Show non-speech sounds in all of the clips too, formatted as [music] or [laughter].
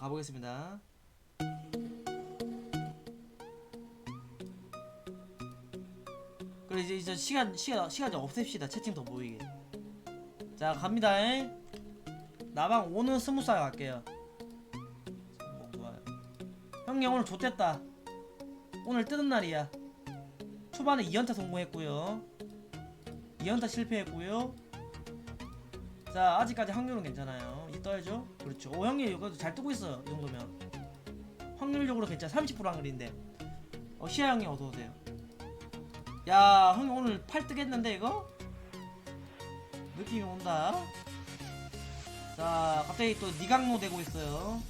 가보겠습니다. 그래 이제 이제 시간 시간 시간 좀 없앱시다 채팅 더 보이게. 자 갑니다. 나방 오는 스무살 갈게요. 뭐, 좋아요. 형님 오늘 좋댔다. 오늘 뜨는 날이야. 초반에 2연타 성공했고요. 2연타 실패했고요. 자 아직까지 확률은 괜찮아요. 떠야죠. 그렇죠. 오 형님 이거 잘 뜨고 있어요. 이 정도면 확률적으로 괜찮아. 30% 확률인데. 어 시아 형님 어서 오세요. 야 형님 오늘 팔 뜨겠는데 이거? 느낌이 온다. 자 갑자기 또 니강로 되고 있어요.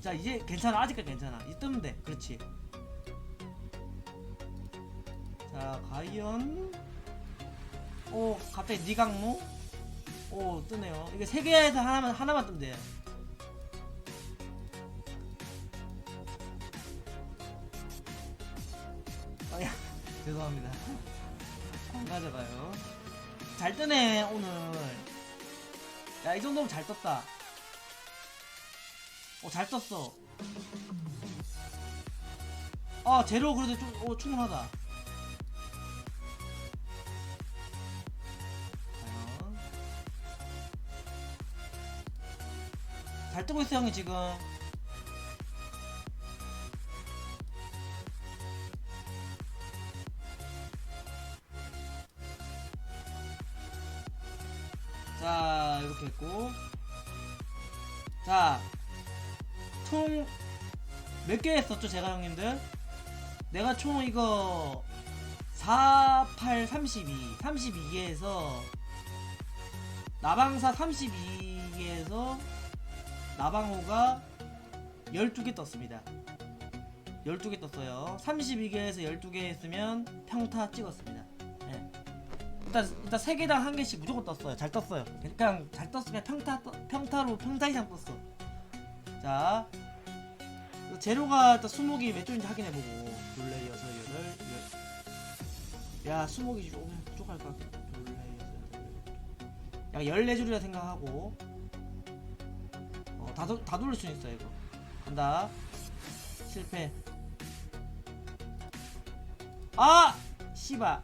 자 이제 괜찮아 아직까지 괜찮아. 이 뜨면 돼. 그렇지. 자 과연 오 갑자기 니강로 오 뜨네요. 이게 세 개에서 하나만 하나만 뜨면 돼. 아야 [laughs] 죄송합니다. 안 가져가요. 잘 뜨네 오늘. 야 이 정도면 잘 떴다. 어잘 떴어. 아 제로 그래도 좀 어, 충분하다. 잘 뜨고 있어 형이 지금. 자 이렇게 했고 자 총 몇 개 했었죠 제가 형님들 내가 총 이거 4, 8, 32 32개에서 나방사 32개에서 나방호가 12개 떴습니다 12개 떴어요 32개에서 12개 했으면 평타 찍었습니다 예. 일단 일단 세 개당 한 개씩 무조건 떴어요. 잘 떴어요. 그냥 잘. 그냥 평타 떠- 평타로 평타 이상 떴어. 자 제로가 일단 수목이 몇 줄인지 확인해보고 둘레 여섯 여덟 열. 야 수목이 좀 부족할까? 둘레 여섯 여덟. 야 열네 줄이라 생각하고 어 다다 돌릴 수 있어 이거. 간다. 실패. 아 씨바.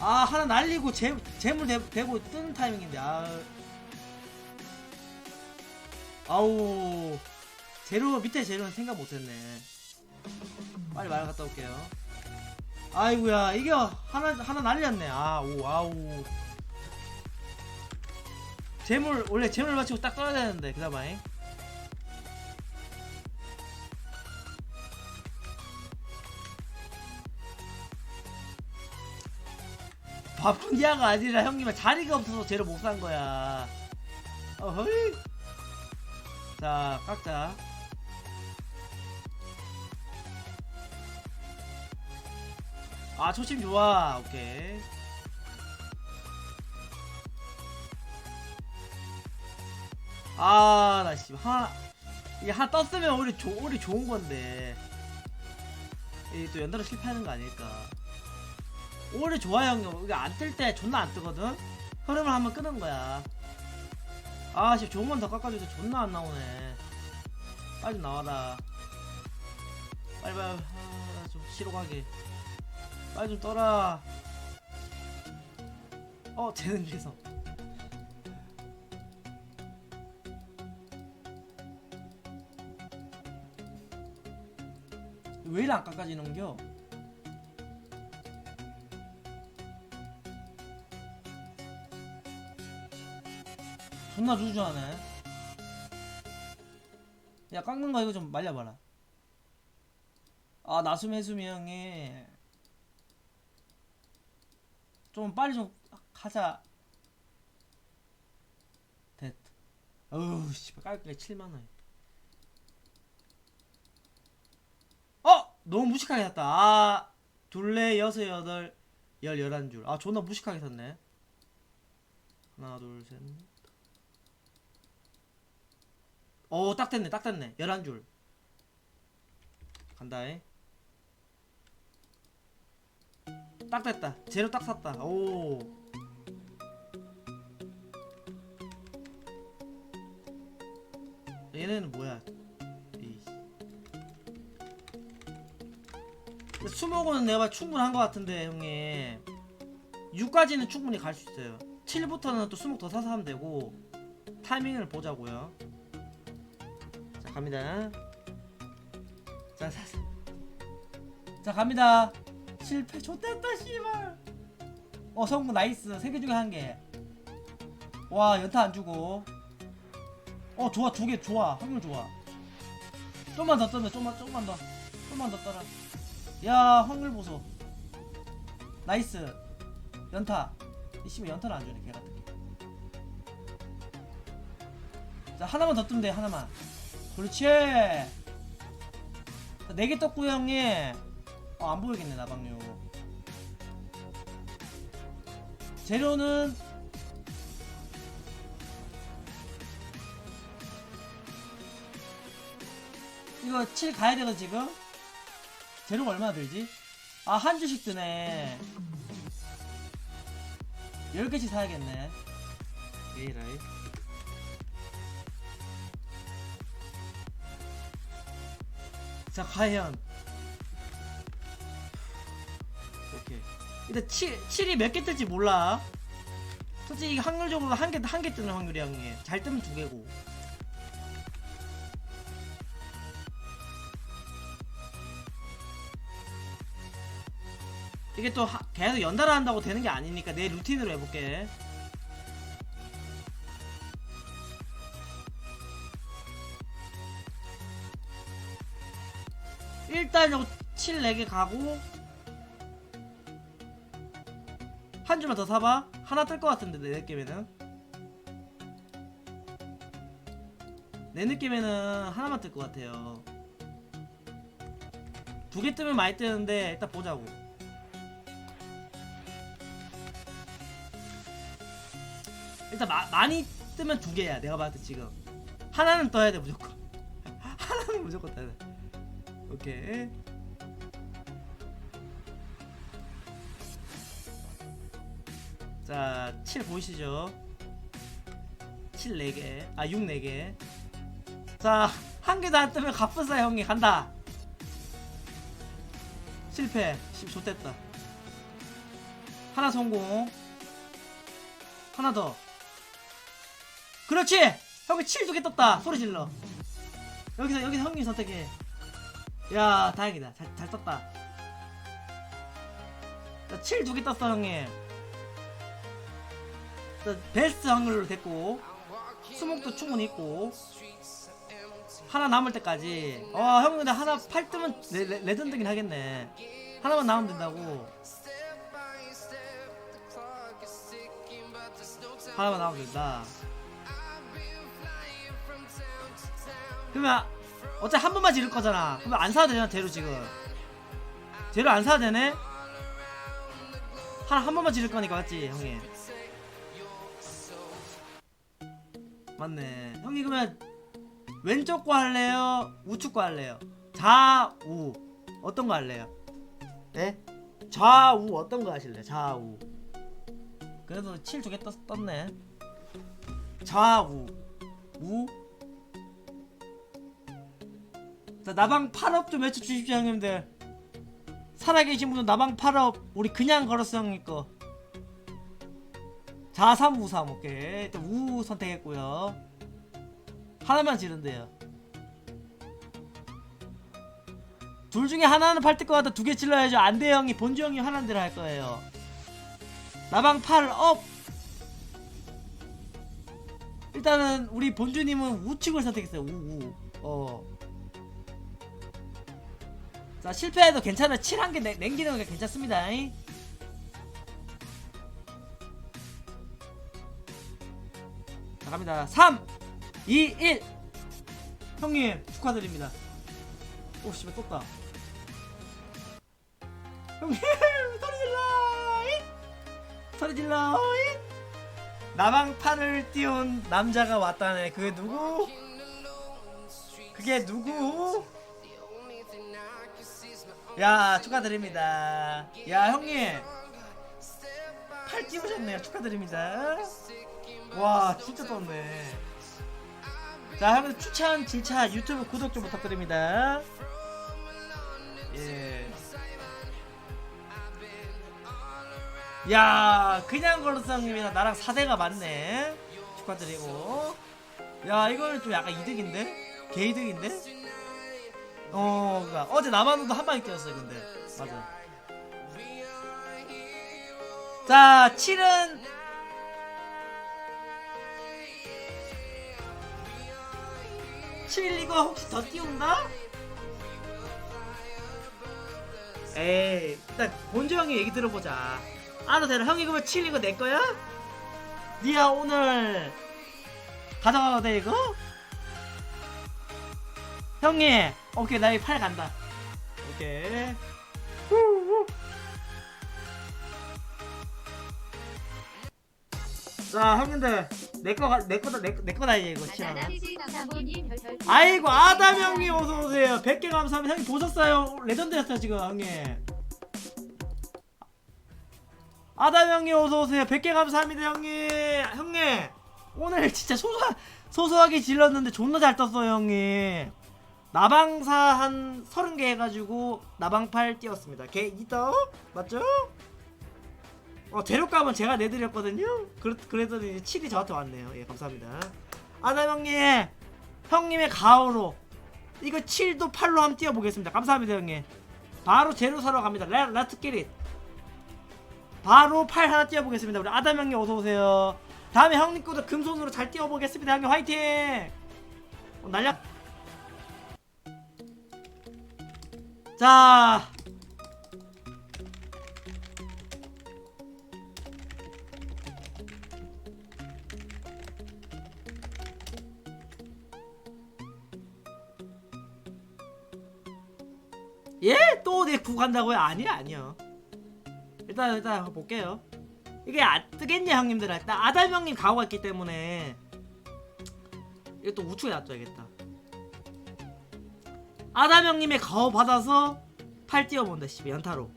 아 하나 날리고 재, 재물 대, 대고 뜨는 타이밍인데 아 아우 재료 밑에 재료는 생각 못했네 빨리 말 갔다 올게요 아이구야 이게 하나 하나 날렸네 아우 아우 재물 원래 재물 맞추고 딱 떠야 되는데 그다음에 바쁜 이야가 아니라 형님은 자리가 없어서 재료 못산 거야. 어허이. 자, 깎자. 아, 초심 좋아. 오케이. 아, 나 씨, 하나, 이게 하나 떴으면 우리 조, 우리 좋은 건데. 이게 또 연달아 실패하는 거 아닐까. 오히려 좋아 형님 이게 안 뜰 때 존나 안 뜨거든 흐름을 한번 끄는 거야 아씨 좋은 건 더 깎아줘도 존나 안 나오네 빨리 좀 나와라 빨리 빨리 아, 좀 쉬러 가게 빨리 좀 떠라 어 재능 계속 왜 이리 안 깎아지는겨? 존나 주저하네. 야 깎는 거 이거 좀 말려봐라. 아 나수미 해수미 형이 좀 빨리 좀 하자. 됐. 어우 씨 깔끔하게 7만 원. 어 너무 무식하게 샀다. 아 둘레 여섯 여덟 열 열한 줄. 아 존나 무식하게 샀네. 하나 둘 셋. 오, 딱 됐네, 딱 됐네. 11줄. 간다해. 딱 됐다. 재료 딱 샀다. 오. 얘는 뭐야? 에이. 수목은 내가 충분한 것 같은데 형님. 6까지는 충분히 갈 수 있어요. 7부터는 또 수목 더 사서 하면 되고 타이밍을 보자고요. 자 갑니다. 자 사서 자 갑니다. 실패. 좋댔다 씨발. 어 성공 나이스. 3개 중에 한개와 연타 안 주고. 어 좋아. 두 개 좋아. 확률 좋아. 좀만 더 뜨면 좀만 좀만 더. 좀만 더 떠라. 야 확률 보소. 나이스. 연타. 이 씨발 연타를 안 주네 개 같은 게자 하나만 더 뜨면 돼 하나만. 그렇지. 네개 떴고요 형님 어, 안 보이겠네 나방류 재료는 이거 7 가야 되거 지금? 재료가 얼마나 들지? 아 한 주씩 드네 10개씩 사야겠네 에이라이 자 과연 오케이 일단 7, 7이 몇 개 뜰지 몰라. 솔직히 확률적으로 한 개 한 개 뜨는 확률이 형님. 잘 뜨면 두 개고. 이게 또 하- 계속 연달아 한다고 되는 게 아니니까 내 루틴으로 해볼게. 일단 요거 7 4개 가고 한 줄만 더 사봐. 하나 뜰 것 같은데 내 느낌에는. 내 느낌에는 하나만 뜰 것 같아요. 두 개 뜨면 많이 뜨는데 일단 보자고. 일단 마, 많이 뜨면 두 개야 내가 봤을 때 지금. 하나는 떠야 돼 무조건. [laughs] 하나는 무조건 떠야 돼. 오케이 자, 7 보이시죠? 7 4개. 아, 6 4개. 자, 한 개도 안 뜨면 값싸 형이 간다. 실패. 10 좋됐다. 하나 성공. 하나 더. 그렇지! 형이 7두 개 떴다. 소리 질러. 여기서, 여기서 형님 선택해. 야, 다행이다. 잘, 잘 떴다. 7두 개 떴어, 형님. 베스트 확률로 됐고 수목도 충분히 있고 하나 남을 때까지. 와 형 근데 하나 팔 뜨면 레, 레, 레전드긴 하겠네. 하나만 남으면 된다고. 하나만 남으면 된다. 그러면 어차피 한 번만 지를 거잖아. 그러면 안 사도 되잖아 재료 지금. 재료 안 사도 되네? 하나 한 번만 지를 거니까 맞지 형님 맞네. 형님 그러면 왼쪽 거 할래요? 우측 거 할래요? 좌우 어떤 거 할래요? 네? 좌우 어떤 거 하실래? 좌우. 그래도 7두개 떴네. 좌우 우. 자 나방 8업 좀 외쳐 주십시오 형님들. 살아계신 분은 나방 8업 우리 그냥 걸었어 형님 거. 자삼 우삼. 오케이. 일단 우 선택했고요. 하나만 지른대요. 둘 중에 하나는 팔 뜰 것 같아. 두개 찔러야죠. 안돼요 형이 본주 형이 하나는 대로 할 거예요. 나방 8업! 일단은 우리 본주님은 우측을 선택했어요. 우우. 어. 자 실패해도 괜찮아. 7한개 냉기는 게 괜찮습니다. 잉? 갑니다. 3 2 1 형님 축하드립니다. 오 씨발 떴다. 형님 [laughs] 소리 질러 잇! 소리 질러 잇! 나방 팔을 띄운 남자가 왔다네. 그게 누구? 그게 누구? 야 축하드립니다. 야 형님. 팔 띄우셨네요. 축하드립니다 와 진짜 떴네. 자 하면서 추천 질차 유튜브 구독 좀 부탁드립니다. 예. 야 그냥 걸로성님이랑 나랑 4대가 맞네. 축하드리고. 야 이거는 좀 약간 이득인데? 개이득인데? 어 그니까 어제 나만도 한 방에 뛰었어요 근데. 맞아. 자 7은 칠 이거 혹시 더 띄운다? 에이 일단 본조 형이 얘기 들어보자 되나 형이 그러면 칠 이거 내 거야? 니야 오늘 가져가도 돼 이거? 형님 오케이 나이 팔 간다 오케이 후후. 자 형님들 내거 내거다 내거다 이거 시원 아이고 아담 형님 어서 오세요. 100개 감사합니다. 형님 보셨어요? 레전드였어요 지금 형님. 아담 형님 어서 오세요. 100개 감사합니다 형님. 형님 오늘 진짜 소소 소소하게 질렀는데 존나 잘 떴어요 형님. 나방사 한 30개 해가지고 나방팔 띄웠습니다. 걔 이더 맞죠? 어 재료값은 제가 내드렸거든요. 그랬, 그랬더니 7이 저한테 왔네요. 예 감사합니다. 아담 형님! 형님의 가오로. 이거 7도 8로 한번 띄워보겠습니다. 감사합니다 형님. 바로 재료 사러 갑니다. 레, 라트끼리 바로 8 하나 띄워보겠습니다. 우리 아담 형님 어서 오세요. 다음에 형님 거도 금손으로 잘 띄워보겠습니다. 형님 화이팅! 어, 날려. 자 예? 또내구 간다고요? 아니야 아니요. 일단 일단 볼게요. 이게 안 뜨겠냐 형님들 일단 아담 형님 가오가 있기 때문에 이거 또 우측에 놔둬야겠다. 아담 형님의 가오 받아서 팔 띄워본다 씨 연타로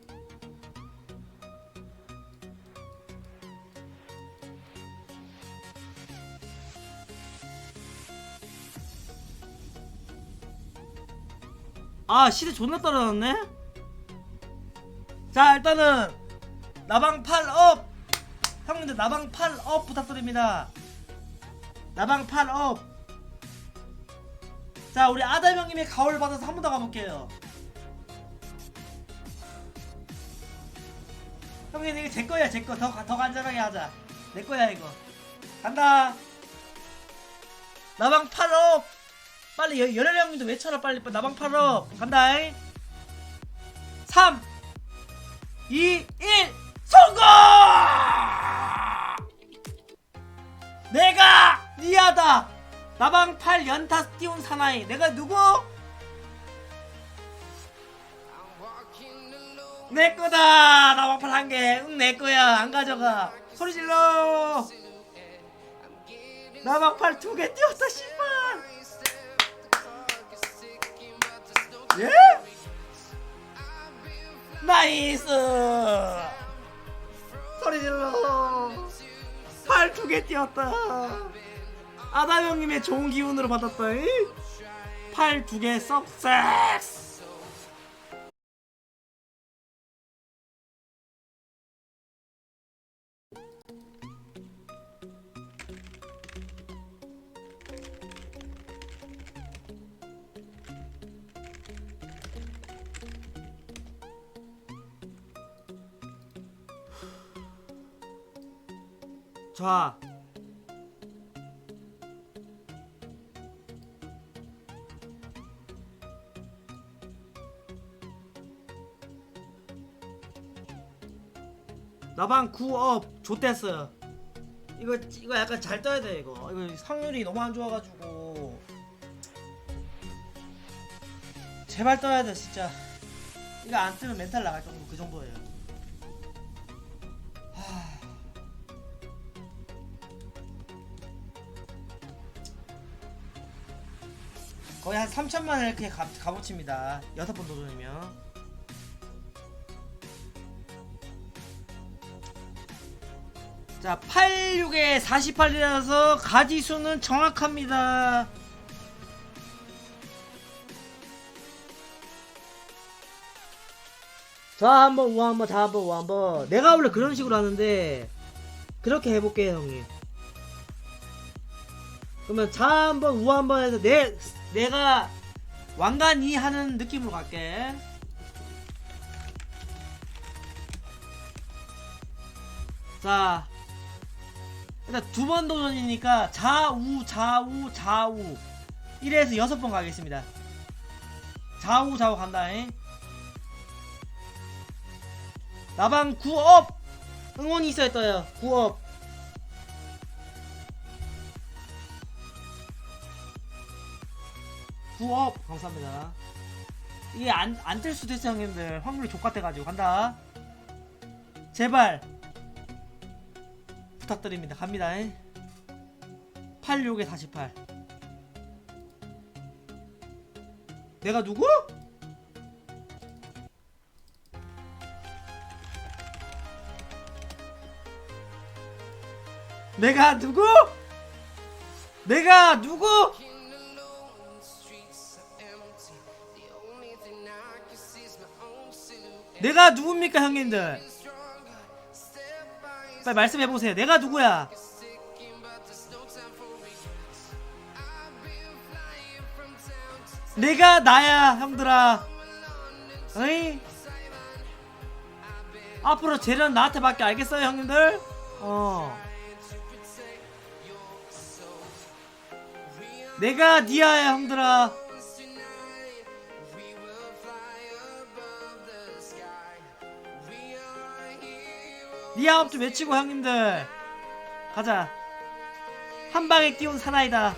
아 시대 존나 떨어졌네? 자 일단은 나방 8업! 형님들 나방 8업 부탁드립니다. 나방 8업! 자 우리 아담 형님의 가오를 받아서 한 번 더 가볼게요. 형님 이거 제 거야 제거. 더, 더 간절하게 하자. 내 거야 이거. 간다! 나방 8업 빨리 여, 열혈 형님도 외쳐라 빨리. 나방 팔어. 간다잉 3 2 1 성공! 내가 니하다. 나방 팔 연타 띄운 사나이. 내가 누구? 내 거다. 나방 팔 한 개응 내 거야. 안 가져가. 소리 질러. 나방 팔 두 개 띄웠다 씨발 예? 나이스! 소리 질러. 팔 두개 띄었다. 아담 형님의 좋은 기운으로 받았다 팔 두개 석세스 자 나방 9업. 좋댔어요 이거 이거 약간 잘 떠야 돼 이거. 이거 확률이 너무 안 좋아가지고. 제발 떠야 돼 진짜. 이거 안 뜨면 멘탈 나갈 정도 그 정도예요 한 3천만을 그냥 가, 값어치입니다. 여섯 번 도전이면. 자, 86에 48이라서 가지수는 정확합니다. 자, 한 번, 우와, 한 번, 좌한번 우와, 한 번. 내가 원래 그런 식으로 하는데 그렇게 해볼게요 형님 그러면 자, 한 번, 우와, 한번 해서 내 내가 왕관이 하는 느낌으로 갈게. 자 일단 두 번 도전이니까 좌우 좌우 좌우. 1에서 6번 가겠습니다. 좌우 좌우 간다 잉. 나방 9업! 응원이 있어야 떠요. 9업 구업. 감사합니다. 이게 안 안 뜰 수도 있어 형님들. 확률이 족같아가지고. 간다. 제발. 부탁드립니다. 갑니다. 86에 48 내가 누구? 내가 누구? 내가 누구? 내가 누굽니까 형님들? 빨리 말씀해 보세요. 내가 누구야? 내가 나야 형들아. 어이? 앞으로 재련 나한테 밖에 알겠어요 형님들? 어. 내가 니아야 형들아. 니아업 좀 외치고 형님들. 가자. 한 방에 띄운 사나이다.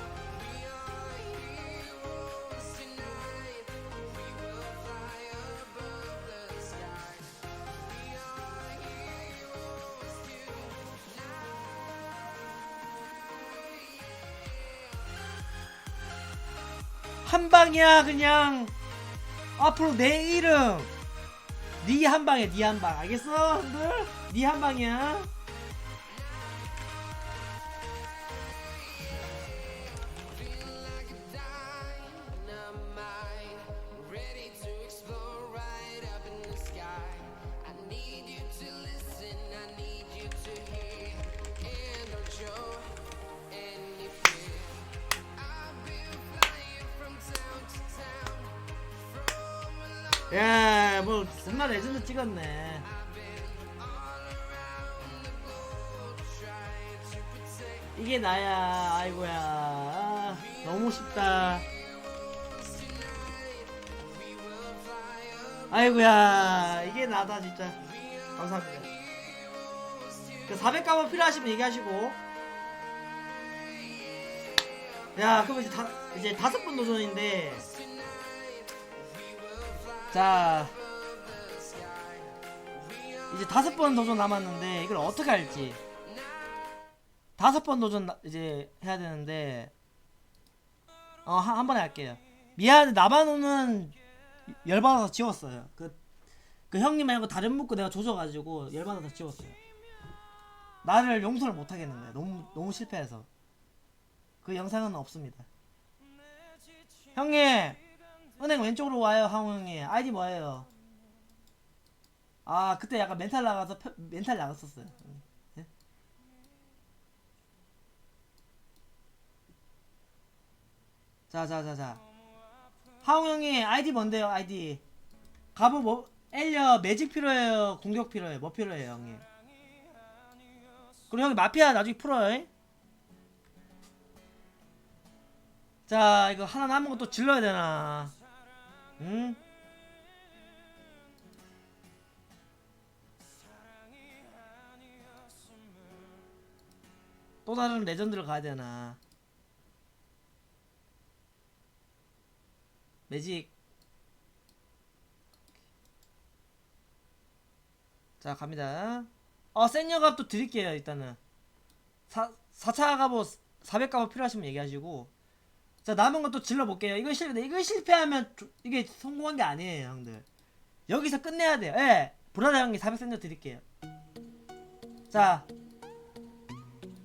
한 방이야 그냥. 앞으로 내 이름. 니 한 방이야 니한 방. 알겠어 형들 니 한 방이야. 야, 이게 나야, 아이고야, 아, 너무 쉽다. 아이고야, 이게 나다 진짜. 감사합니다. 그 400가만 필요하시면 얘기하시고. 야, 그럼 이제 다 이제 다섯 번 도전인데. 자 이제 다섯 번 도전 남았는데 이걸 어떻게 할지 다섯 번 도전 나- 이제 해야 되는데 어 한 한 번에 할게요. 미안 나만호는 열받아서 지웠어요. 그, 그 형님 말고 다른 묶고 내가 조져가지고 열받아서 지웠어요. 나를 용서를 못 하겠는 거야 너무 너무 실패해서. 그 영상은 없습니다. 형님 은행 왼쪽으로 와요 하웅 형님. 아이디 뭐예요? 아 그때 약간 멘탈 나가서 펴- 멘탈 나갔었어요 예? 자자자자. 하웅 형님 아이디 뭔데요 아이디? 갑옷 뭐 엘려 매직 필요해요 공격 필요해요 뭐 필요해요 형님? 그리고 형님 마피아 나중에 풀어요 자 이거 하나 남은 것도 질러야 되나? 응? 또 다른 레전드를 가야 되나 매직. 자 갑니다. 어 센여갑도 드릴게요 일단은. 4, 4차 갑옷 400 갑옷 필요하시면 얘기하시고. 자 남은 것도 질러볼게요. 이거 실패 이거 실패하면 조- 이게 성공한 게 아니에요 형들. 여기서 끝내야 돼요. 예 브라더 형님 400센저 드릴게요. 자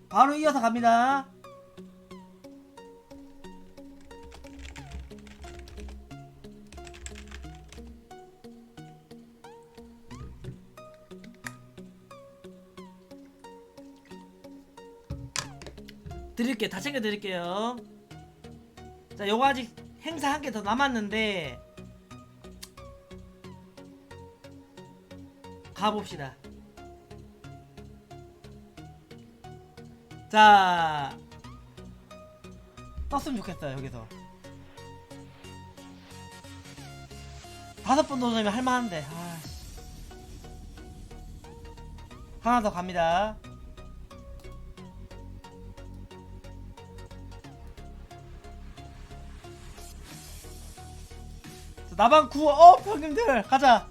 바로 이어서 갑니다 드릴게요. 다 챙겨 드릴게요. 자, 요거 아직 행사 한 개 더 남았는데 가봅시다. 자, 떴으면 좋겠어요 여기서. 다섯 번 도전이면 할만한데. 아씨. 하나 더 갑니다. 나방 구워. 어 형님들 가자.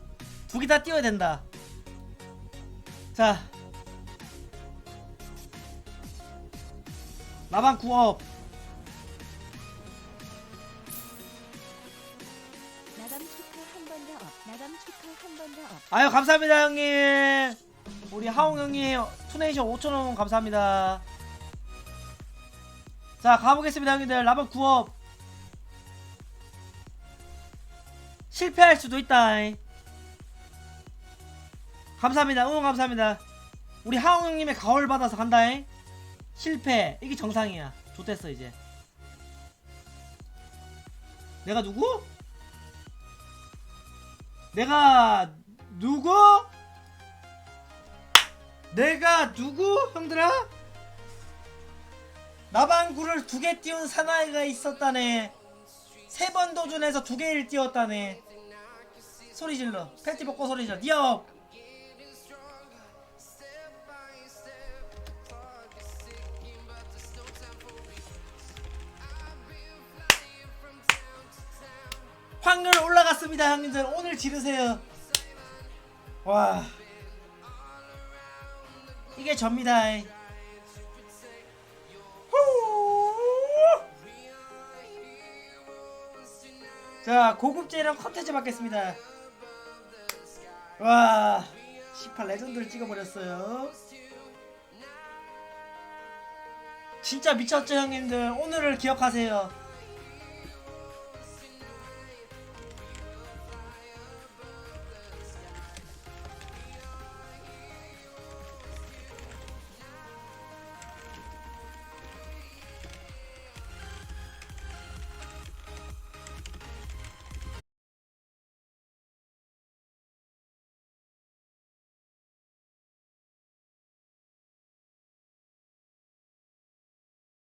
두 개 다 띄워야 된다. 자. 나방 구워. 나감 축하 한 번 더 업. 나감 축하 한 번 더 업. 아유 감사합니다 형님. 우리 하웅 형님 투네이션 5천원 감사합니다. 자 가보겠습니다 형님들. 라방 구업 실패할 수도 있다. 감사합니다. 응원 감사합니다. 우리 하웅 형님의 가을 받아서 간다. 실패. 이게 정상이야. 좋댔어 이제. 내가 누구? 내가 누구? 내가 누구? 형들아? 나방구를 두 개 띄운 사나이가 있었다네. 세 번 도전해서 두 개를 띄웠다네 소리 질러. 팬티 벗고 소리 질러. 니업! 확률 올라갔습니다 형님들. 오늘 지르세요. 와. 이게 접니다. 후. 자 고급제랑 컨텐츠 받겠습니다 와 18 레전드를 찍어버렸어요. 진짜 미쳤죠 형님들. 오늘을 기억하세요